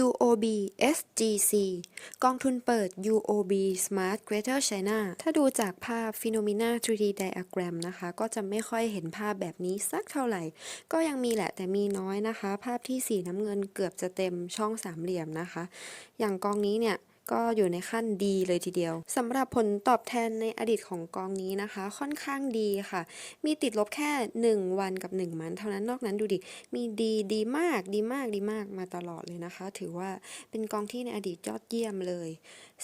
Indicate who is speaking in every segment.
Speaker 1: UOB SGC กองทุนเปิด UOB Smart Greater China ถ้าดูจากภาพ Phenomena 3D Diagram นะคะ ก็จะไม่ค่อยเห็นภาพแบบนี้สักเท่าไหร่ ก็ยังมีแหละแต่มีน้อยนะคะ ภาพที่สีน้ำเงินเกือบจะเต็มช่องสามเหลี่ยมนะคะ อย่างกองนี้เนี่ย ก็อยู่ในขั้นดีเลยทีเดียวสำหรับผลตอบแทนในอดีตของกองนี้นะคะ ค่อนข้างดีค่ะ มีติดลบแค่ 1 วันกับ 1 มัน เท่านั้นนอกนั้นดูดิ มีดีดีมากดีมากดีมากมาตลอดเลยนะคะ ถือว่าเป็นกองที่ในอดีตยอดเยี่ยมเลย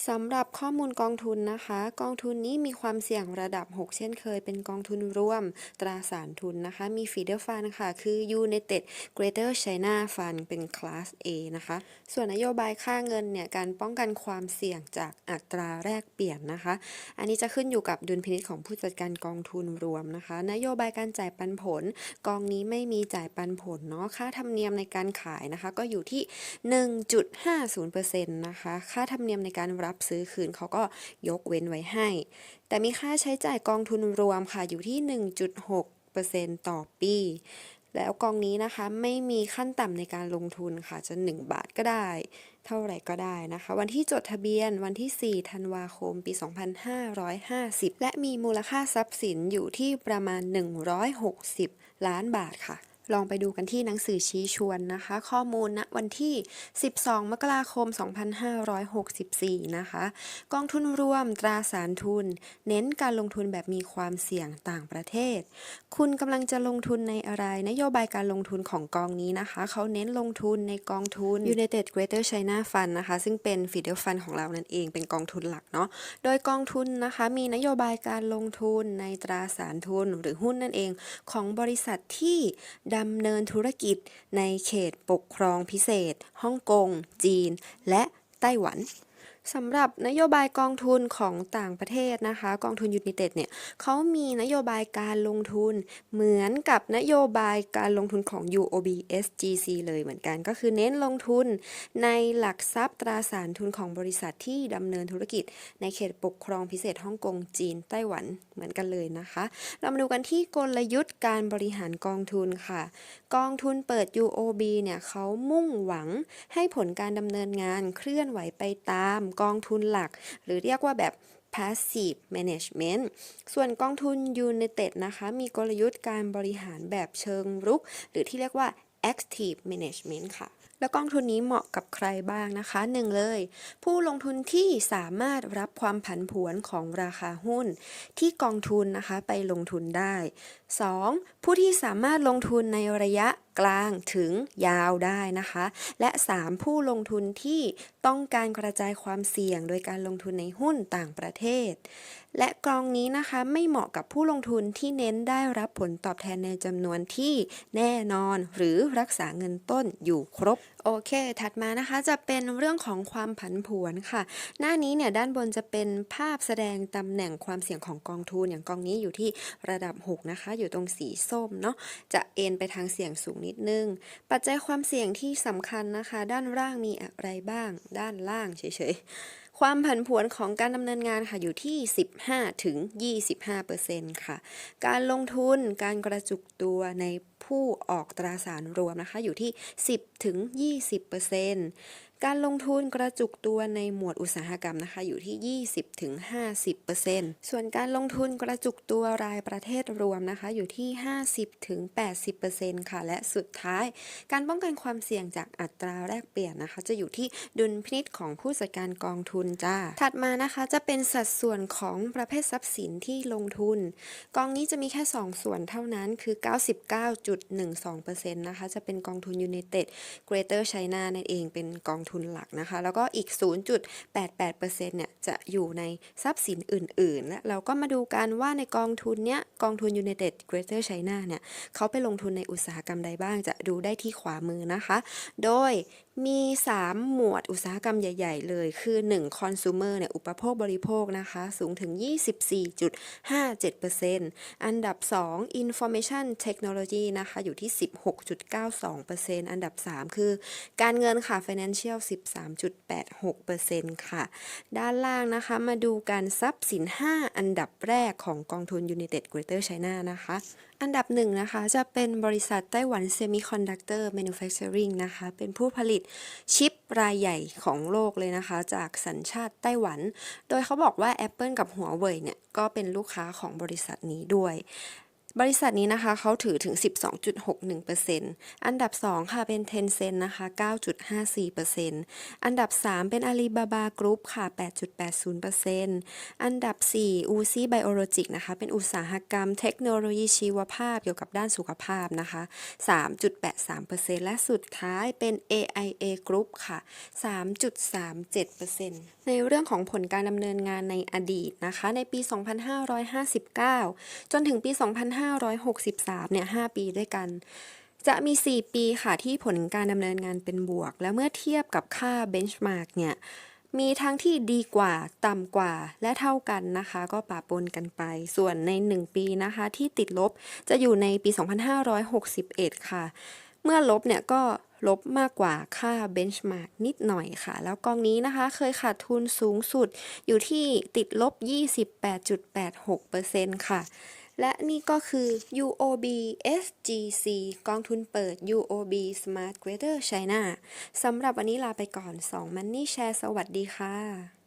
Speaker 1: สำหรับข้อมูลกองทุนนะคะ กองทุนนี้มีความเสี่ยงระดับ 6 เช่นเคย เป็นกองทุนร่วมตราสารทุนนะคะ มีฟีเดอร์ฟันค่ะ คือ United Greater China Fund เป็นคลาส A นะคะ ส่วนนโยบายค่าเงินเนี่ยการป้องกันความความเสี่ยงจากอัตราแลกเปลี่ยนนะคะ อันนี้จะขึ้นอยู่กับดุลพินิจของผู้จัดการกองทุนรวมนะคะ นโยบายการจ่ายปันผล กองนี้ไม่มีจ่ายปันผลเนาะค่าธรรมเนียมในการขายนะคะ ก็อยู่ที่ 1.50%นะคะค่าธรรมเนียมในการรับซื้อคืนเขาก็ยกเว้นไว้ให้ แต่มีค่าใช้จ่ายกองทุนรวมค่ะอยู่ที่ 1.6%ต่อปี แล้วกองนี้นะคะไม่มีขั้นต่ำในการลงทุนค่ะจะ 1 บาทก็ได้ เท่าไหร่ก็ได้นะคะ วันที่จดทะเบียนวันที่ 4 ธันวาคม ปี 2550 และมีมูลค่าทรัพย์สินอยู่ที่ประมาณ 160 ล้านบาทค่ะ ลองไปดูกันที่หนังสือชี้ชวนนะคะ ข้อมูลณวันที่ 12 มกราคม 2564 นะคะ กองทุนรวมตราสารทุน เน้นการลงทุนแบบมีความเสี่ยงต่างประเทศ คุณกำลังจะลงทุนในอะไร นโยบายการลงทุนของกองนี้นะคะ เขาเน้นลงทุนในกองทุน United Greater China Fund นะคะ ซึ่งเป็น feeder fund ของเรานั่นเองเป็นกองทุนหลักเนาะโดยกองทุนนะคะมีนโยบายการลงทุนในตราสารทุนหรือหุ้นนั่นเอง ของบริษัทที่ดำเนินธุรกิจในเขตปกครองพิเศษฮ่องกง จีน และไต้หวัน สำหรับนโยบายกองทุนของต่างประเทศนะคะ กองทุนยู n i เต็ดเนี่ยเขามีนโยบายการลงทุนเหมือนกับนโยบายการลงทุนของ UOB SGC เลยเหมือนกัน ก็คือเน้นลงทุนในหลักทรัพย์ตราสารทุนของบริษัทที่ดำเนินธุรกิจ ในเขตปกครองพิเศษฮ่องกงจีนไต้หวันเหมือนกันเลยนะคะ เรามาดูกันที่กลยุทธ์การบริหารกองทุนค่ะ กองทุนเปิด UOB เนี่ยเขามุ่งหวังให้ผลการดำเนินงานเคลื่อนไหวไปตามกองทุนหลัก หรือเรียกว่าแบบ passive management ส่วนกองทุน United นะคะ มีกลยุทธ์การบริหารแบบเชิงรุก หรือที่เรียกว่า active management ค่ะ แล้วกองทุนนี้เหมาะกับใครบ้างนะคะหนึ่งเลย ผู้ลงทุนที่สามารถรับความผันผวนของราคาหุ้น ที่กองทุนนะคะไปลงทุนได้ 2. ผู้ที่สามารถลงทุนในระยะ กลางถึงยาวได้นะคะ และ 3. ผู้ลงทุนที่ต้องการกระจายความเสี่ยงโดยการลงทุนในหุ้นต่างประเทศ และกองนี้นะคะไม่เหมาะกับผู้ลงทุนที่เน้นได้รับผลตอบแทนในจำนวนที่แน่นอน หรือรักษาเงินต้นอยู่ครบโอเค ถัดมานะคะจะเป็นเรื่องของความผันผวนค่ะ หน้านี้เนี่ยด้านบนจะเป็นภาพแสดงตำแหน่งความเสี่ยงของกองทุนอย่างกองนี้อยู่ที่ระดับ 6 นะคะ อยู่ตรงสีส้มเนาะจะเอ็นไปทางเสี่ยงสูงนิดนึง ปัจจัยความเสี่ยงที่สำคัญนะคะ ด้านล่างมีอะไรบ้าง ด้านล่างเฉยๆ ความผันผวนของการดำเนินงานค่ะอยู่ที่ 15ถึง25%ค่ะ การลงทุนการกระจุกตัวในผู้ออกตราสารรวมนะคะอยู่ที่ 10ถึง20% การลงทุนกระจุกตัวในหมวดอุตสาหกรรมนะคะอยู่ที่ 20-50%ส่วนการลงทุนกระจุกตัวรายประเทศรวมนะคะอยู่ที่ 50-80%ค่ะ และสุดท้าย การป้องกันความเสี่ยงจากอัตราแลกเปลี่ยนนะคะ จะอยู่ที่ดุลพินิจของผู้จัดการกองทุนจ้า ถัดมานะคะจะเป็นสัดส่วนของประเภททรัพย์สินที่ลงทุน กองนี้จะมีแค่ 2 ส่วนเท่านั้นคือ 99.12%นะคะจะเป็นกองทุน United Greater China นั่นเองเป็นกองทุนหลักนะคะ แล้วก็อีก 0.88%เนี่ยจะอยู่ในทรัพย์สินอื่นๆ และเราก็มาดูกันว่าในกองทุนเนี้ยกองทุน United Greater China เนี่ยเขาไปลงทุนในอุตสาหกรรมใดบ้างจะดูได้ที่ขวามือนะคะ โดย มี 3 หมวดอุตสาหกรรมใหญ่ ๆ เลย คือ 1 consumer เนี่ย อุปโภคบริโภคนะคะ สูงถึง 24.57%อันดับ 2 information technology นะคะ อยู่ที่ 16.92%อันดับ 3 คือ การเงินค่ะ financial 13.86%ค่ะ ด้านล่างนะคะ มาดูการทรัพย์สิน 5 อันดับแรกของกองทุน United Greater China นะคะ อันดับหนึ่งนะคะ จะเป็นบริษัทไต้หวัน Semiconductor Manufacturing นะคะ เป็นผู้ผลิตชิปรายใหญ่ของโลกเลยนะคะ จากสัญชาติไต้หวัน โดยเขาบอกว่า Apple กับหัวเว่ยเนี่ย ก็เป็นลูกค้าของบริษัทนี้ด้วย บริษัทนี้นะคะเขาถือถึง 12.61%อันดับ 2 ค่ะเป็น Tencent นะคะ 9.54%อันดับ 3 เป็น Alibaba Group ค่ะ 8.80%อันดับ 4 Uzi Biologic นะคะ เป็นอุตสาหกรรมเทคโนโลยีชีวภาพเกี่ยวกับด้านสุขภาพนะคะ 3.83%และสุดท้ายเป็น AIA Group ค่ะ 3.37%ในเรื่องของผลการดำเนินงานในอดีตนะคะ ในปี 2559 จนถึงปี 2 2563 เนี่ย 5 ปีด้วยกัน จะมี 4 ปีค่ะที่ผลการดำเนินงานเป็นบวก แล้วเมื่อเทียบกับค่า benchmark เนี่ย มีทั้งที่ดีกว่า ต่ำกว่า และเท่ากันนะคะ ก็ปะปนกันไป ส่วนใน 1 ปีนะคะที่ติดลบจะอยู่ในปี 2561 ค่ะ เมื่อลบเนี่ยก็ลบมากกว่าค่า benchmark นิดหน่อยค่ะ แล้วกองนี้นะคะเคยขาดทุนสูงสุดอยู่ที่ติดลบ 28.86%ค่ะ และนี่ก็คือ UOB SGC กองทุนเปิด UOB Smart Greater China สำหรับวันนี้ลาไปก่อน 2 Money Share สวัสดีค่ะ